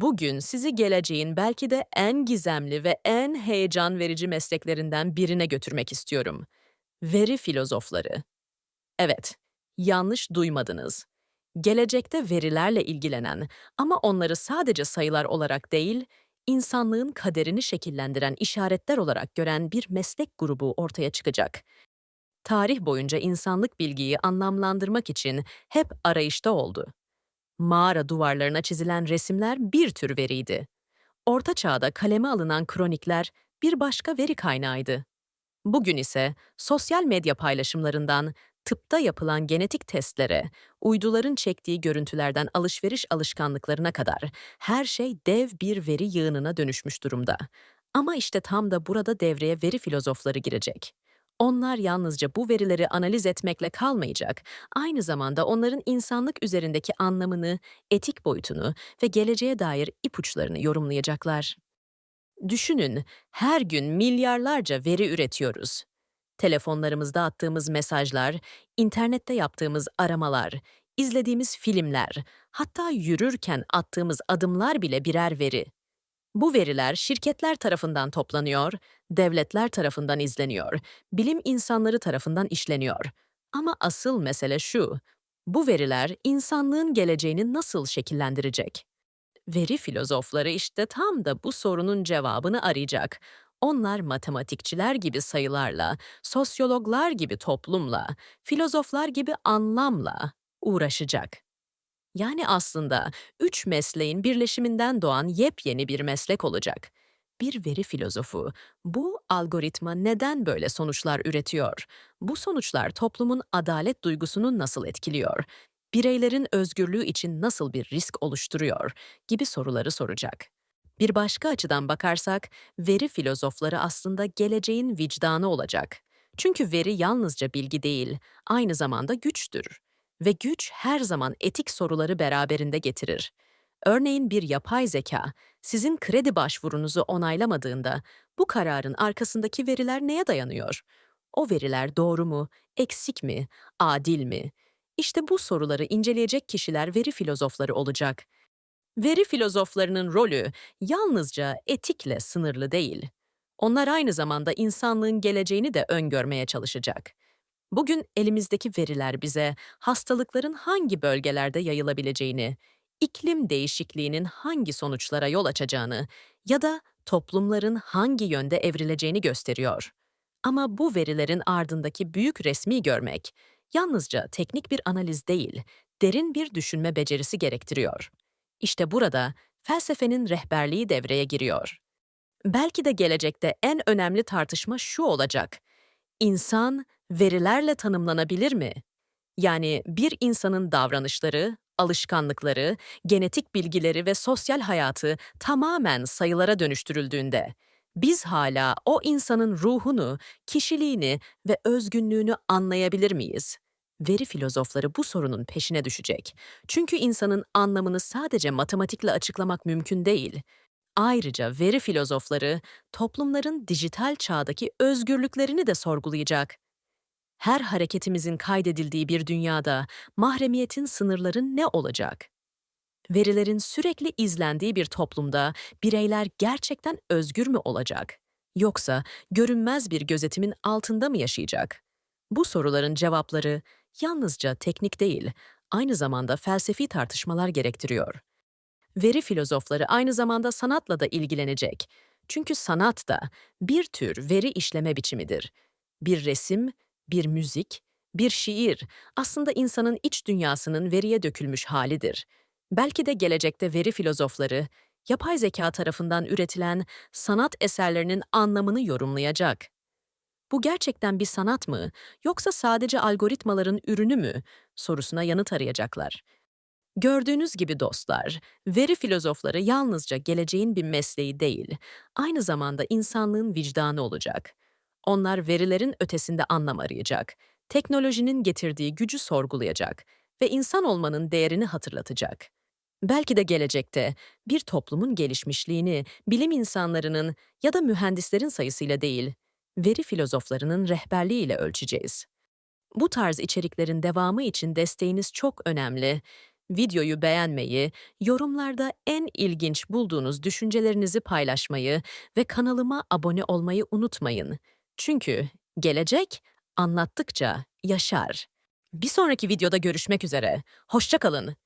Bugün sizi geleceğin belki de en gizemli ve en heyecan verici mesleklerinden birine götürmek istiyorum. Veri filozofları. Evet, yanlış duymadınız. Gelecekte verilerle ilgilenen ama onları sadece sayılar olarak değil, insanlığın kaderini şekillendiren işaretler olarak gören bir meslek grubu ortaya çıkacak. Tarih boyunca insanlık bilgiyi anlamlandırmak için hep arayışta oldu. Mağara duvarlarına çizilen resimler bir tür veriydi. Orta Çağ'da kaleme alınan kronikler bir başka veri kaynağıydı. Bugün ise sosyal medya paylaşımlarından tıpta yapılan genetik testlere, uyduların çektiği görüntülerden alışveriş alışkanlıklarına kadar her şey dev bir veri yığınına dönüşmüş durumda. Ama işte tam da burada devreye veri filozofları girecek. Onlar yalnızca bu verileri analiz etmekle kalmayacak, aynı zamanda onların insanlık üzerindeki anlamını, etik boyutunu ve geleceğe dair ipuçlarını yorumlayacaklar. Düşünün, her gün milyarlarca veri üretiyoruz. Telefonlarımızda attığımız mesajlar, internette yaptığımız aramalar, izlediğimiz filmler, hatta yürürken attığımız adımlar bile birer veri. Bu veriler şirketler tarafından toplanıyor, devletler tarafından izleniyor, bilim insanları tarafından işleniyor. Ama asıl mesele şu, bu veriler insanlığın geleceğini nasıl şekillendirecek? Veri filozofları işte tam da bu sorunun cevabını arayacak. Onlar matematikçiler gibi sayılarla, sosyologlar gibi toplumla, filozoflar gibi anlamla uğraşacak. Yani aslında üç mesleğin birleşiminden doğan yepyeni bir meslek olacak. Bir veri filozofu, bu algoritma neden böyle sonuçlar üretiyor? Bu sonuçlar toplumun adalet duygusunu nasıl etkiliyor? Bireylerin özgürlüğü için nasıl bir risk oluşturuyor? gibi soruları soracak. Bir başka açıdan bakarsak, veri filozofları aslında geleceğin vicdanı olacak. Çünkü veri yalnızca bilgi değil, aynı zamanda güçtür. Ve güç her zaman etik soruları beraberinde getirir. Örneğin bir yapay zeka, sizin kredi başvurunuzu onaylamadığında bu kararın arkasındaki veriler neye dayanıyor? O veriler doğru mu, eksik mi, adil mi? İşte bu soruları inceleyecek kişiler veri filozofları olacak. Veri filozoflarının rolü yalnızca etikle sınırlı değil. Onlar aynı zamanda insanlığın geleceğini de öngörmeye çalışacak. Bugün elimizdeki veriler bize hastalıkların hangi bölgelerde yayılabileceğini, iklim değişikliğinin hangi sonuçlara yol açacağını ya da toplumların hangi yönde evrileceğini gösteriyor. Ama bu verilerin ardındaki büyük resmi görmek yalnızca teknik bir analiz değil, derin bir düşünme becerisi gerektiriyor. İşte burada felsefenin rehberliği devreye giriyor. Belki de gelecekte en önemli tartışma şu olacak. İnsan verilerle tanımlanabilir mi? Yani bir insanın davranışları, alışkanlıkları, genetik bilgileri ve sosyal hayatı tamamen sayılara dönüştürüldüğünde biz hala o insanın ruhunu, kişiliğini ve özgünlüğünü anlayabilir miyiz? Veri filozofları bu sorunun peşine düşecek. Çünkü insanın anlamını sadece matematikle açıklamak mümkün değil. Ayrıca veri filozofları toplumların dijital çağdaki özgürlüklerini de sorgulayacak. Her hareketimizin kaydedildiği bir dünyada mahremiyetin sınırları ne olacak? Verilerin sürekli izlendiği bir toplumda bireyler gerçekten özgür mü olacak? Yoksa görünmez bir gözetimin altında mı yaşayacak? Bu soruların cevapları yalnızca teknik değil, aynı zamanda felsefi tartışmalar gerektiriyor. Veri filozofları aynı zamanda sanatla da ilgilenecek. Çünkü sanat da bir tür veri işleme biçimidir. Bir resim, bir müzik, bir şiir aslında insanın iç dünyasının veriye dökülmüş halidir. Belki de gelecekte veri filozofları, yapay zeka tarafından üretilen sanat eserlerinin anlamını yorumlayacak. Bu gerçekten bir sanat mı, yoksa sadece algoritmaların ürünü mü sorusuna yanıt arayacaklar. Gördüğünüz gibi dostlar, veri filozofları yalnızca geleceğin bir mesleği değil, aynı zamanda insanlığın vicdanı olacak. Onlar verilerin ötesinde anlam arayacak, teknolojinin getirdiği gücü sorgulayacak ve insan olmanın değerini hatırlatacak. Belki de gelecekte bir toplumun gelişmişliğini bilim insanlarının ya da mühendislerin sayısıyla değil, veri filozoflarının rehberliğiyle ölçeceğiz. Bu tarz içeriklerin devamı için desteğiniz çok önemli. Videoyu beğenmeyi, yorumlarda en ilginç bulduğunuz düşüncelerinizi paylaşmayı ve kanalıma abone olmayı unutmayın. Çünkü gelecek anlattıkça yaşar. Bir sonraki videoda görüşmek üzere. Hoşça kalın.